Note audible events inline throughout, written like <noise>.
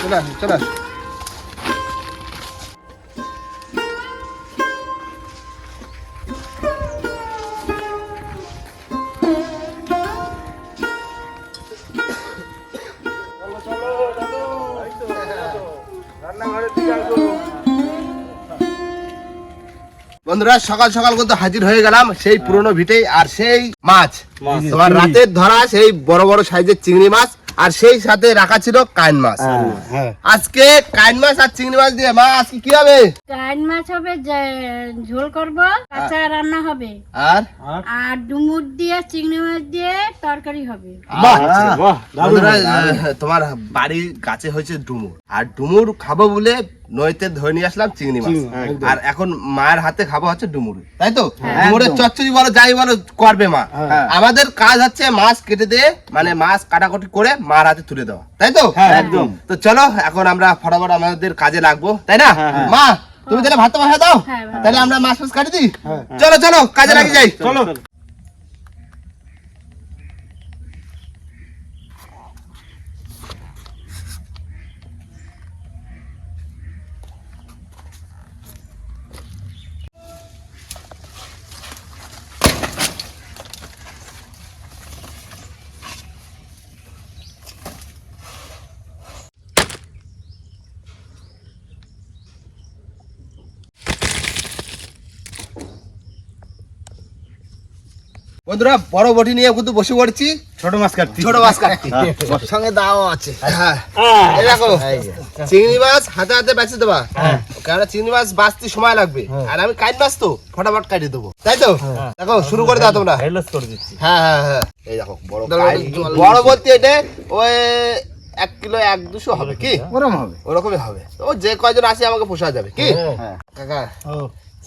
চলে আসো চলে বন্ধুরা সকাল সকাল কিন্তু হাজির হয়ে গেলাম সেই পুরনো ভিটে আর সেই মাছ। তোমার রাতের ধরা সেই বড় বড় সাইজের চিংড়ি মাছ। আর সেই সাথে রাখা ছিল কাইন মাছ। হ্যাঁ আজকে কাইন মাছ আর চিংড়ি মাছ দিয়ে মা আজকে কি হবে? কাইন মাছ হবে ঝোল করব কাঁচা রান্না হবে। আর? আর ডুমুর দিয়ে চিংড়ি মাছ দিয়ে তরকারি হবে। তোমার বাড়ির কাছে হয়েছে ডুমুর। আর ডুমুর খাব বলে নইতে ধরে নিয়ে আসলাম চিংড়ি মাছ। আর এখন মায়ের হাতে খাব হচ্ছে ডুমুর। তাই তো? ডুমুরের চচ্চড়ি বলো যাই বলো করবে মা। আমাদের কাজ হচ্ছে মাছ কেটে দিয়ে মানে মাছ কাটাকুটি করে মার হাতে তুলে দেওয়া তাই তো? একদম। তো চলো এখন আমরা ফটাফট আমাদের কাজে লাগবো তাই না? মা তুমি তাহলে ভাত বসা দাও। হ্যাঁ, তাহলে আমরা মাছ মাছ কাটি দিই। চলো চলো কাজে লাগিয়ে যাই। চলো। বন্ধুরা বড় বটি নিয়ে কিন্তু বসে পড়ছি। ছোট মাছ কাটতি। ছোট মাছ কাটছি সঙ্গে দাও আছে। হ্যাঁ। এই দেখো চিংড়ি মাছ হাতে হাতে বেঁচে দেবা। কারণ চিংড়ি মাছ বাঁচতে সময় লাগবে। আর আমি কাইট মাছ তো ফটাফট কাটিয়ে দেবো। তাই তো? দেখো শুরু করে দাও তোমরা। হেলস করে দিচ্ছি। হ্যাঁ হ্যাঁ হ্যাঁ। এই দেখো বড় বড় বলতে এটা ওই এক কিলো এক দুশো হবে কি? ওরকম হবে। ওরকমই হবে। ও যে কয়জন আসে আমাকে পোষা যাবে কি? হ্যাঁ। কাকা ও।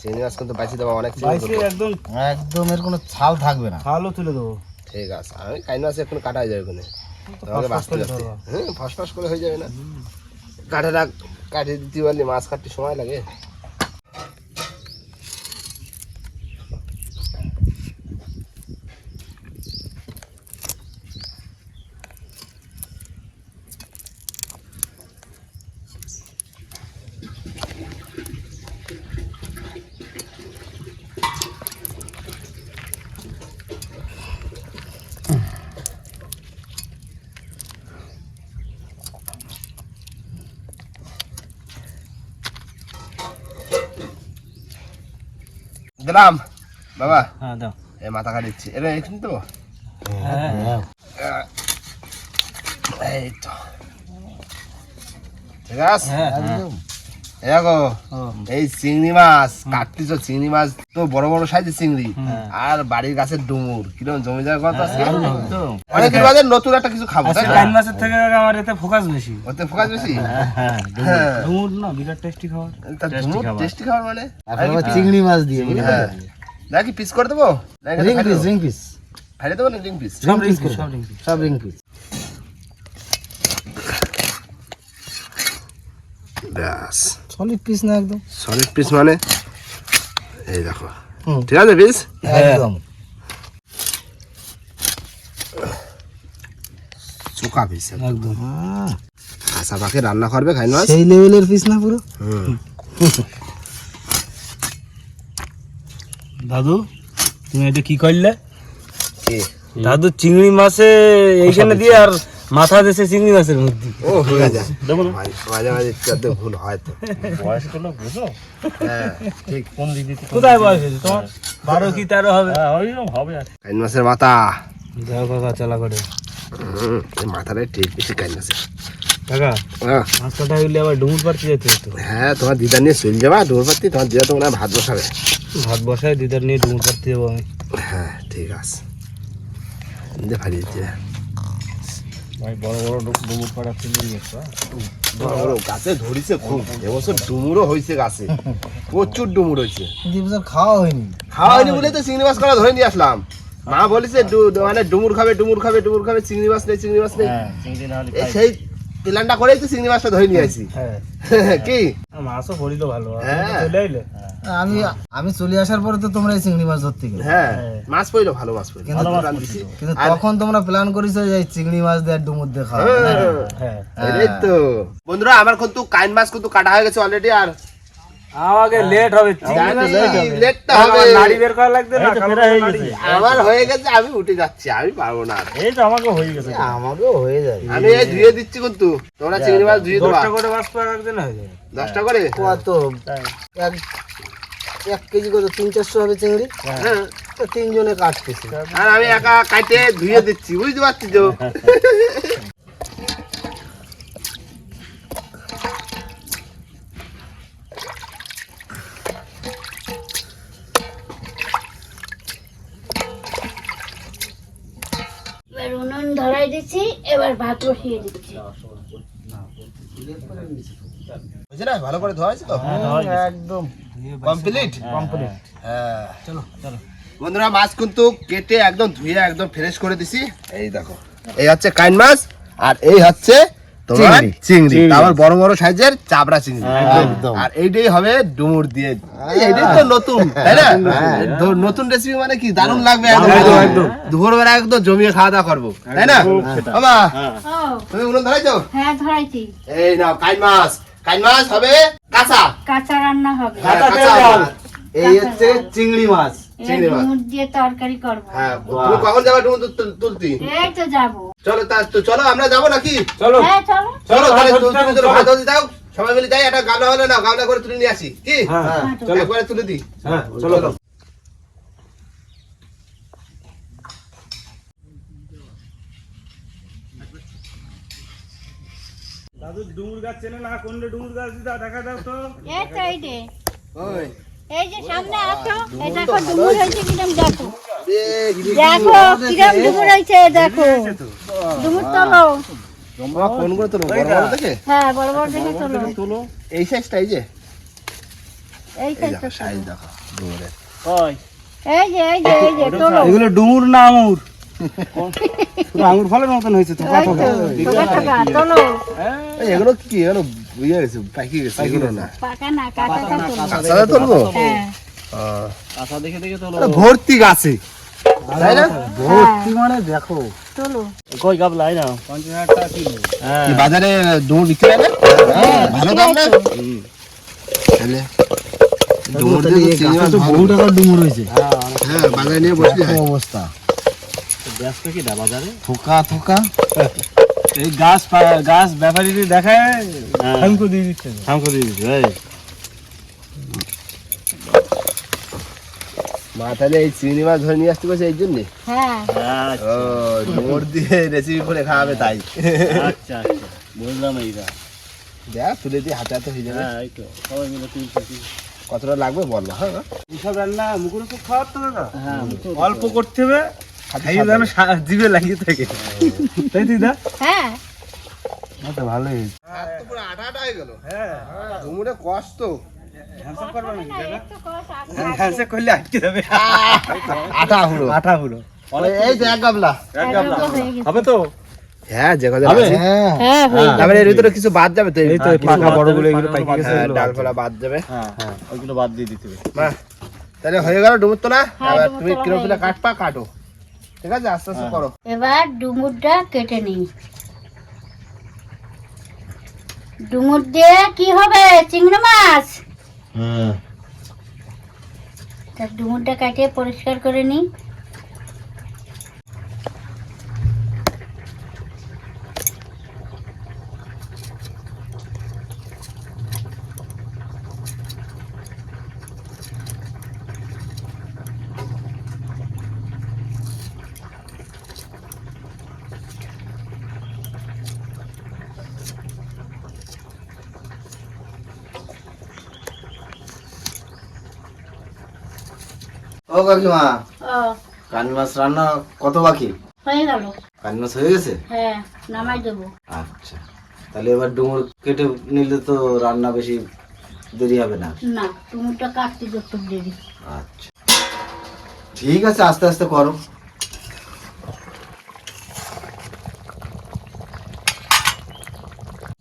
চিংড়ি মাছ কিন্তু বাইসি দেবো অনেক চিংড়ি একদম একদম এর কোনো ছাল থাকবে না। ভালো তুলে দেবো। ঠিক আছে আমি কাইন মাছ এখন কাটা হয়ে যাবে ওখানে তোমাকে বাঁচতে যাচ্ছে হ্যাঁ ফাঁস ফাঁস করে হয়ে যাবে না। কাঠেরা কাটিয়ে দিতে পারলে মাছ কাটতে সময় লাগে। দিলাম বাবা। হ্যাঁ দাও। এই মাথা কাটিচ্ছি এটা এখানে তো? হ্যাঁ। এই তো। ঠিক আছে? হ্যাঁ এই দেখো এই চিংড়ি মাছ কাটতিছ চিংড়ি মাছ তো বড় বড় সাইজের চিংড়ি। আর বাড়ির গাছের ডুমুর। কীরকম একদম। অনেকদিন নতুন একটা কিছু খাব না? কাইন মাছের থেকে আমার এতে ফোকাস বেশি। ওতে ফোকাস বেশি? হ্যাঁ হ্যাঁ ডুমুর। না বিরাট টেস্টি খাবার। ডুমুর টেস্টি খাবার মানে? চিংড়ি মাছ দিয়ে হ্যাঁ। নাকি পিস করে দেবো? রিং পিস রিং পিস খাই দেবো। না রিং পিস সব রিং রিং সব রিং পিস ব্যাস। সলিড পিস না একদম? সলিড পিস মানে? এই দেখো। হুম। ঠিক আছে পিস একদম। চোকা পিস একদম। আশা পাখি রান্না করবে খাই মাছ সেই লেভেলের পিস না পুরো? হুম। দাদু তুমি এটা কি করলে? দাদু চিংড়ি মাছে এইখানে দিয়ে আর মাথা দেশে চিংড়ি মাছের মধ্যে। ও হয়ে যায়। মাঝে মাঝে মাঝে একটু ভুল হয় তো। বয়স হলো বুঝো হ্যাঁ ঠিক। কোন দিদি কোথায় বয়স হয়েছে? তোমার বারো কি তেরো হবে? ওইরকম হবে আর কাইন মাছের মাথা। যাও কাকা চালা করে। হুম, মাথাটাই ঠিক বেশি কাইন মাছের কাকা হ্যাঁ, মাছ কাটা হইলে আবার ডুমুর পাড়তে যেতে হতো। হ্যাঁ তোমার দিদা নিয়ে চলে যাবা তোমার দিদা তো মনে ভাত বসাবে। ভাত বসায় দিদার নিয়ে ডুমুর পাড়তে যাব আমি। হ্যাঁ ঠিক আছে। দিয়ে ভাই বড় বড় ডুমুর পাড়া চিংড়ি মাছ বড় বড় গাছে ধরিছে খুব। এবছর ডুমুরও হয়েছে গাছে। প্রচুর ডুমুর হয়েছে যে খাওয়া হয়নি। খাওয়া হয়নি বলে তো চিংড়ি মাছ করা ধরে নিয়ে আসলাম। মা বলেছে মানে ডুমুর খাবে ডুমুর খাবে ডুমুর খাবে চিংড়ি মাছ নেই চিংড়ি মাছ নেই। এই সেই প্ল্যানটা করেই তো চিংড়ি মাছটা ধরে নিয়ে আসি হ্যাঁ। <laughs> কি? মাছও পড়িল ভালো। হ্যাঁ। চলে আইলে। আমি আমি চলে আসার পরে তো তোমরা এই চিংড়ি মাছ ধরতে গেলে। হ্যাঁ মাছ পইলো ভালো মাছ পইলো কিন্তু- ভালো মাছ কিন্তু তখন তোমরা প্ল্যান করেছ যে চিংড়ি মাছ দিয়ে ডুমুর দিয়ে খাওয়া হ্যাঁ। এই তো। বন্ধুরা আমার কিন্তু কাইন মাছ কিন্তু কাটা হয়ে গেছে অলরেডি আর আমাকে লেট হবে লেটটা হবে। নাড়ি বের করা লাগবে না হয়ে গেছে। আমার হয়ে। গেছে আমি উঠে যাচ্ছি আমি পারব না এই তো আমাকে হয়ে গেছে। আমাকেও হয়ে যায়। আমি এই ধুয়ে দিচ্ছি কিন্তু। তোমরা চিংড়ি মাছ ধুয়ে দেবা। দশটা করে মাছ পাওয়া একদিন হয়ে যাবে দশটা করে? কত? এক এক কেজি কত তিন চারশো হবে চিংড়ি। হ্যাঁ। তো তিনজনে কাটতেছি। আর আমি একা কাটে ধুয়ে দিচ্ছি বুঝতে পারছি তো? এবার উনুন ধরাই দিচ্ছি এবার ভাত বসিয়ে দিচ্ছি। বুঝছি ভালো করে ধোয়া হয়েছে তো? একদম। কমপ্লিট কমপ্লিট হ্যাঁ। চলো চলো। বন্ধুরা মাছ কিন্তু কেটে একদম ধুয়ে একদম ফ্রেশ করে দিছি। এই দেখো এই হচ্ছে কাইন মাছ আর এই হচ্ছে তোমার চিংড়ি। বড় বড় সাইজের চাবড়া চিংড়ি। আর এইটাই হবে ডুমুর দিয়ে। এইটাই তো নতুন তাই না? নতুন রেসিপি মানে কি? দারুণ লাগবে একদম। দুপুরবেলা একদম জমিয়ে খাওয়া দাওয়া করব তাই না? ও। তুমি উনুন ধরাইছো? হ্যাঁ ধরাইছি। এই নাও কাইন মাছ। কাইন মাছ হবে কাঁচা? কাঁচা রান্না হবে। হ্যাঁ, কাঁচা। এই হচ্ছে চিংড়ি মাছ এবার চিংড়ি মাছ। ডুমুর দিয়ে তরকারি করব। হ্যাঁ তুমি কখন যাবে ডুমুর তুল- তুলতি? এই তো যাব। চলো তা তো চলো আমরা যাব নাকি? চলো। হ্যাঁ চলো। চলো তাহলে তুমি ধরতে হবে, দাও সবাই মিলে যাই একটা গামলা হলে না গামলা করে তুলে নিয়ে আসি কি? হ্যাঁ হ্যাঁ, চলো। একবারে তুলে দিই। হ্যাঁ চলো। দাদু ডুমুর গাছ চেনে না কোনটা ডুমুর গাছ দিদা? দেখা দাও তো। এই তো এই যে। ওই। এই যে সামনে আসো এই দেখো ডুমুর হয়েছে কিরম দেখো। দেখো কিরম ডুমুর হয়েছে দেখো। ডুমুর তোলো। তোমরা ফোন করে তোলো? বড় বড় দেখে? হ্যাঁ বড় বড় দেখে তোলো। তোলো। এই সাইজটা এই যে। এই দেখো সাইজ দেখো ডুমুরের। ওই। এই যে এই যে এই যে তোলো। এগুলো ডুমুর না আঙুর আঙুর ফলের মতন হয়েছে তো এগুলো কি? এগুলো বুঝে গেছে পাকি গেছে এগুলো না। পাকা না কাঁচাটা তুলবো হ্যাঁ। আশা দেখে দেখে তোলো। আরে ভর্তি গাছে। ভর্তি মানে দেখো। কই না হ্যাঁ। কি বাজারে বিক্রি হয় ভালো দাম না? তাহলে ডুমুর দিয়ে তো চিংড়ি মাছ বহু টাকার ডুমুর হয়েছে। হ্যাঁ বাজারে নিয়ে বসলি হয়। অবস্থা। ব্যস্ত কি দা বাজারে? থোকা থোকা? এই গাছ গাছ ব্যাপারী দেখায় হামকো দিয়ে দিচ্ছে। হামকো দিয়ে দিচ্ছে মা তাহলে এই চিংড়ি মাছ ধরে নিয়ে আসতে বলছে এই জন্যে? হ্যাঁ। দিয়ে রেসিপি করে খাওয়াবে তাই। আচ্ছা আচ্ছা। বুঝলাম এইটা দেখ তুলে দিয়ে হাতে হাতে হয়ে যাবে। হ্যাঁ সবাই মিলে কতটা লাগবে বলব হ্যাঁ? এইসব রান্না মুখে খুব খাওয়ার তো দাদা হ্যাঁ অল্প করতে হবে খাইয়ে যেন জিভে লাগিয়ে থাকে। তাই দিদা হ্যাঁ। তো ভালোই। হাত তো পুরো আটা আটা হয়ে গেল। হ্যাঁ। কষ্ট। করলে আটকে যাবে। আটা হুড়ো। এই এক গাবলা এক হয়ে গেছে। হবে তো? হ্যাঁ যে কথা হ্যাঁ হ্যাঁ তারপরে এর ভিতরে কিছু বাদ যাবে তো? এই তো কিছু পাকা বাদ বড়গুলো যাবে, এগুলো পাইকে হ্যাঁ, গেছে। ডালপালা বাদ যাবে। হ্যাঁ হ্যাঁ। ওইগুলো বাদ দিয়ে দিতে হবে। মা তাহলে হয়ে গেল ডুমুর তো না তুমি তোলা কিরম কিলো গেছে। কাটপা কাটো। ঠিক আছে? আস্তে আস্তে করো। এবার ডুমুরটা কেটে নিই। ডুমুর দিয়ে কি হবে? চিংড়ি মাছ? তা ডুমুরটা কাটিয়ে পরিষ্কার করে নিই। ও কাকিমা কান মাছ রান্না কত বাকি? হয়ে গেল। কান মাছ হয়ে গেছে? হ্যাঁ নামাই দেবো। আচ্ছা তাহলে এবার ডুমুর কেটে নিলে তো রান্না বেশি দেরি হবে না। না ডুমুরটা কাটতে একটু দেরি। আচ্ছা ঠিক আছে আস্তে আস্তে করো।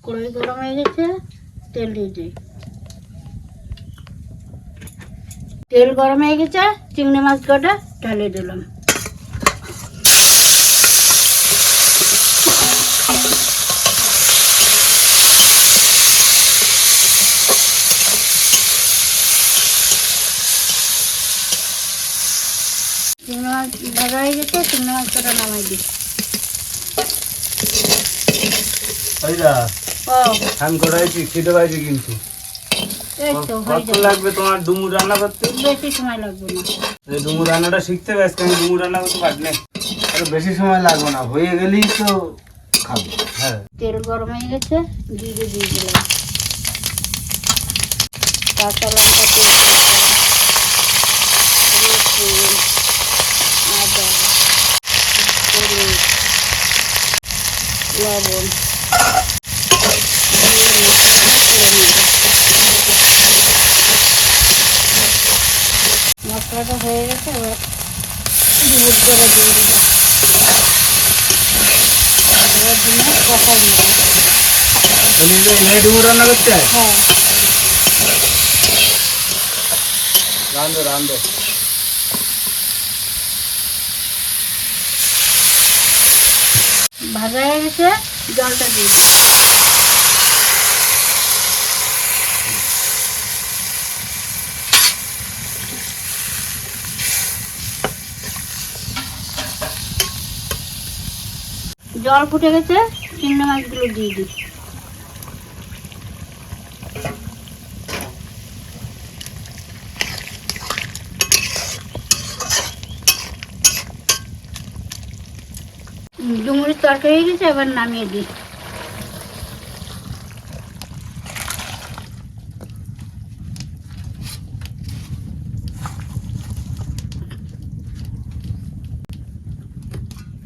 কড়াই গরম হয়ে গেছে তেল দিয়ে দিই। তেল গরম হয়ে গেছে চিংড়ি মাছ কটা ঢালিয়ে দিলাম। চিংড়ি মাছ ভাজা হয়ে গেছে চিংড়ি মাছ কটা নামাই দিই। ও। ধান করাইছি খেতে পাইছি কিন্তু। কত লাগবে তোমার ডুমুর রান্না করতে? বেশি সময় লাগবে না। এই ডুমুর রান্নাটা শিখতে হবে আজকে আমি ডুমুর রান্না করতে বেশি সময় লাগবে না হয়ে গেলেই তো খাব। হ্যাঁ। তেল গরম হয়ে গেছে জিরে দিয়ে দিলাম। কাঁচা লঙ্কা তেজপাতা আদা লবণ দিয়ে মশলাটা করে নেব। মশলাটা হয়ে গেছে এবার করে দিয়ে দেবো এবার দিয়ে নেব তুমি তো এই রান্না করতে হ্যাঁ রান্ধো রান্ধো ভাজা হয়ে গেছে, জলটা দিয়ে জল ফুটে গেছে, চিংড়ি মাছগুলো দিয়ে দিই। ডুমুরির তরকারি হয়ে গেছে, এবার নামিয়ে দিই।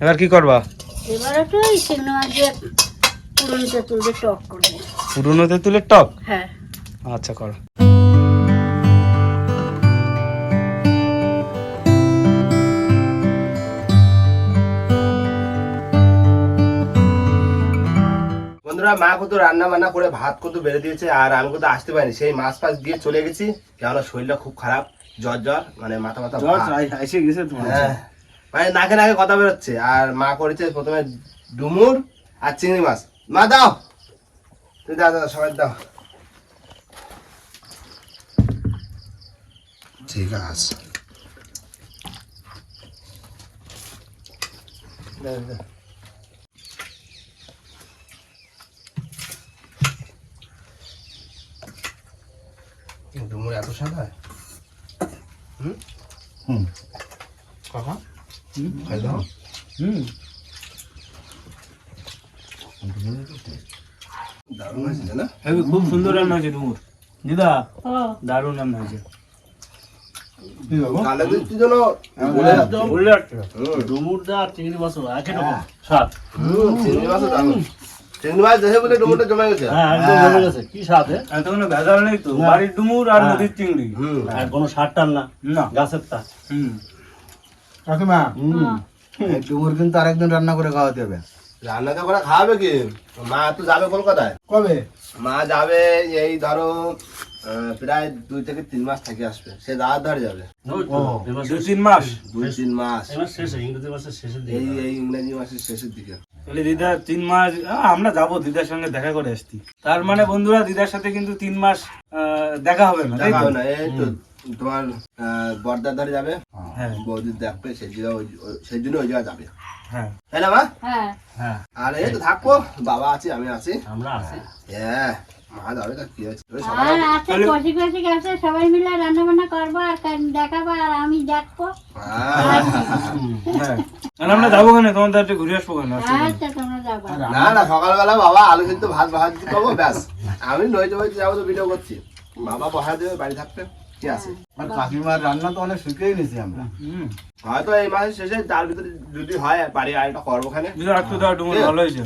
এবার কি করবা? এবার একটু ওই চিংড়ি মাছ দিয়ে পুরোটা তুলতে টক করব। পুরনো তেঁতুলের টক? হ্যাঁ। আচ্ছা করো। বন্ধুরা মা কত রান্না বান্না করে ভাত কত বেড়ে দিয়েছে আর আমি কত আসতে পারিনি। সেই মাছ ফাছ দিয়ে চলে গেছি। কেননা শরীরটা খুব খারাপ জ্বর জ্বর মানে মাথা মাথা জ্বর এসে গেছে তোমার হ্যাঁ। মানে নাকে নাকে কথা বেরোচ্ছে। আর মা করেছে প্রথমে ডুমুর আর চিংড়ি মাছ। মা দাও। তুই দাও দাও সবাই দাও। ঠিক আছে। ডুমুর এত হয় হুম? হুম। কাকা খাই দাও হুম দারুণ হয়েছে না খুব সুন্দর রান্না হয়েছে ডুমুর দিদা দারুণ রান্না হয়েছে চিংড়ি একই রকম স্বাদ চিংড়ি দারুণ। চিংড়ি মাছ দেখে বলে ডুমুরটা জমে গেছে হ্যাঁ একদম জমে গেছে কি স্বাদ এ? কোনো ভেজাল নেই তো বাড়ির ডুমুর আর। নদীর চিংড়ি হুম আর কোনো সার টান না না গাছের তা হুম কাকিমা? ডুমুর কিন্তু আরেকদিন রান্না করে খাওয়াতে হবে। রান্না তো করে খাওয়াবে কি? মা তো যাবে কলকাতায়। কবে? মা যাবে এই ধরো প্রায় দুই থেকে তিন মাস থেকে আসবে। সে দাঁড় ধারে যাবে। ওই দু তিন মাস। দুই তিন মাস? ইংরেজি মাসের শেষের দিকে। এই এই ইংরেজি মাসের শেষের দিকে। তাহলে দিদা তিন মাস আমরা যাব দিদার সঙ্গে দেখা করে আসছি তার মানে বন্ধুরা দিদার সাথে কিন্তু তিন মাস আহ, দেখা হবে না তাই দেখা হবে না এই তো। তোমার আহ, বর্দার ধারে যাবে? হ্যাঁ। বৌদির দেখবে সেই জন্য সেই জন্য ওই জায়গায় যাবে। হ্যাঁ। তাই না মা? হ্যাঁ। হ্যাঁ। আর এই তো থাকব বাবা আছে আমি আছি। আমরা আছি। হ্যাঁ মা যাবে তা কি হয়েছে? ওই সকালে আর আছে কষি কষি আছে সবাই মিলে রান্না বান্না করব আর দেখাবো আর আমি দেখব। হ্যাঁ। হ্যাঁ। আর আমরা যাব কেন? তোমার দাঁড়িয়ে ঘুরে আসব কেন? আচ্ছা না না সকালবেলা বাবা আলু সিদ্ধ ভাত ভাত করব ব্যাস। আমি নইতে যাব তো ভিডিও করছি। বাবা বসা দেবে বাড়ি থাকতে। কি আছে? আর কাকিমার রান্না তো অনেক শিখেই নিছি আমরা। হয়তো এই মাসের শেষে তার ভিতরে যদি হয় বাড়ি আরেকটা করব খানে দিদা একটু দাও ডুমুর ভালো হয়েছে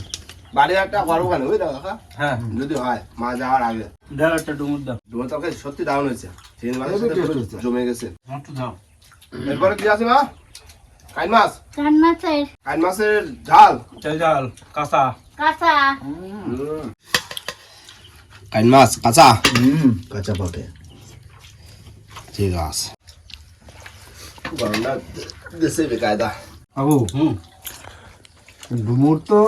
বাড়ি একটা করব খানে বুঝতে কাকা হ্যাঁ। যদি হয় মা যাওয়ার আগে। দাও একটা ডুমুর দাও। ডুমো তরকারি সত্যি দারুণ হয়েছে। তিন মাসের সাথে taste পুরো হয়েছে। জমে গেছে। দাও। এরপরে কি আছে মা? কাইন মাছ? মাছের। কাইন মাছের ঝাল। চাল চাল কাঁচা। কাঁচা। হুম। কাইন মাছ কাঁচা? হুম কাঁচা পাকে ঠিক আছে বেকায়দা বাবু হুম ডুমুর তো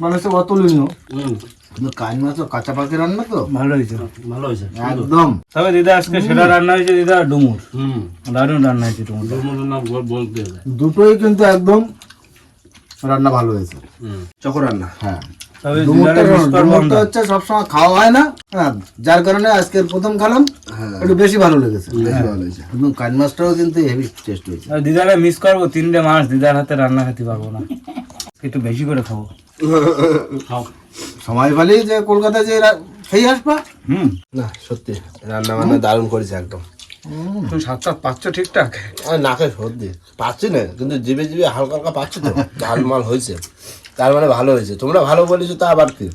মানে সব অতুলনীয় হুম কিন্তু কাইন মাছ কাঁচা পাকে রান্না তো। ভালো হয়েছে। ভালো হয়েছে। একদম। তবে দিদা আজকে সেটা রান্না হয়েছে দিদা ডুমুর। হুম। দারুণ রান্না হয়েছে ডুমুর। ডুমুরের নাম বল- বলতে হবে দুটোই কিন্তু একদম রান্না ভালো হয়েছে। হুম। চকো রান্না। হ্যাঁ। তবে। হচ্ছে সবসময় খাওয়া হয় না হ্যাঁ যার কারণে আজকের প্রথম খেলাম একটু বেশি ভালো লেগেছে। বেশি ভালো হয়েছে একদম কাইন মাছটাও কিন্তু হেভি টেস্ট হয়েছে। দিদারে মিস করব তিনটে মাস দিদার হাতে রান্না খেতে পারব না। একটু বেশি করে খাব। খাও। সময় পেলেই যে কলকাতায় যে খেয়ে আসবা। হুম। না সত্যি রান্না বান্না দারুণ করেছে একদম। তুমি সাত সাত পাচ্ছ ঠিকঠাক? নাকে সর্দি। পাচ্ছি না কিন্তু জিভে জিভে হালকা হালকা পাচ্ছি তো। <laughs> ঝাল মাল হয়েছে। তার মানে ভালো হয়েছে। তোমরা ভালো বলেছ তা আবার কি?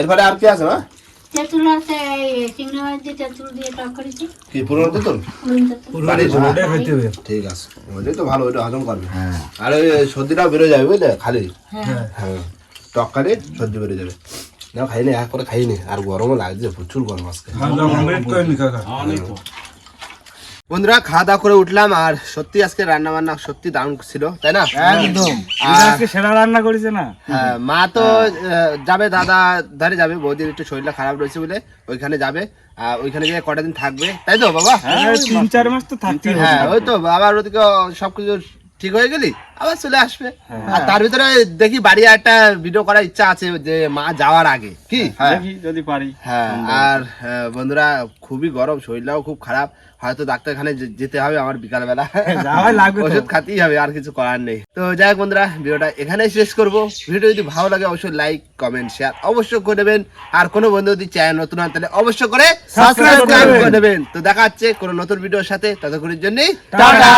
এরপরে আর কি আছে টক কি পুরনো তেঁতুল? হবে ঠিক আছে। ওইটাই তো ভালো ওইটা হজম করবে। হ্যাঁ। আর ওই সর্দিটাও বেরো যাবে বুঝলে? খালি? হ্যাঁ। হ্যাঁ। টক খালি সর্দি বেরো যাবে। না খাইনি এক করে খাইনি। আর গরমও লাগছে প্রচুর গরম আজকে কমপ্লিট করে নি কাকা অনেক তো বন্ধুরা খাওয়া দাওয়া করে উঠলাম আর সত্যি আজকে রান্না বান্না সত্যি দারুণ ছিল তাই না? একদম। আজকে সেরা রান্না করেছে না? হ্যাঁ, মা তো আহ, যাবে দাদা ধারে যাবে বৌদির একটু শরীরটা খারাপ রয়েছে বলে ওইখানে যাবে আর ওইখানে গিয়ে কটা দিন থাকবে তাই তো বাবা? হ্যাঁ তিন চার মাস তো থাকতে হ্যাঁ ওই তো বাবার ওদিকে সবকিছু ঠিক হয়ে গেলি? আবার চলে আসবে। আর তার ভিতরে দেখি বাড়ি একটা ভিডিও করার ইচ্ছা আছে যে মা যাওয়ার আগে। কি? যদি পারি। হ্যাঁ আর বন্ধুরা খুবই গরম শরীরটাও খুব খারাপ। হয়তো ডাক্তারখানে যেতে হবে আমার বিকালবেলা। <laughs> ওষুধ খাতেই হবে আর কিছু করার নেই। তো যাই হোক বন্ধুরা ভিডিওটা এখানেই শেষ করব। ভিডিও যদি ভালো লাগে অবশ্যই লাইক কমেন্ট শেয়ার অবশ্যই করে দেবেন। আর কোনো বন্ধু যদি চ্যানেল নতুন হয় তাহলে অবশ্যই করে সাবস্ক্রাইব করে দেবেন। তো দেখা হচ্ছে কোনো নতুন ভিডিওর সাথে ততক্ষণের জন্য টাটা।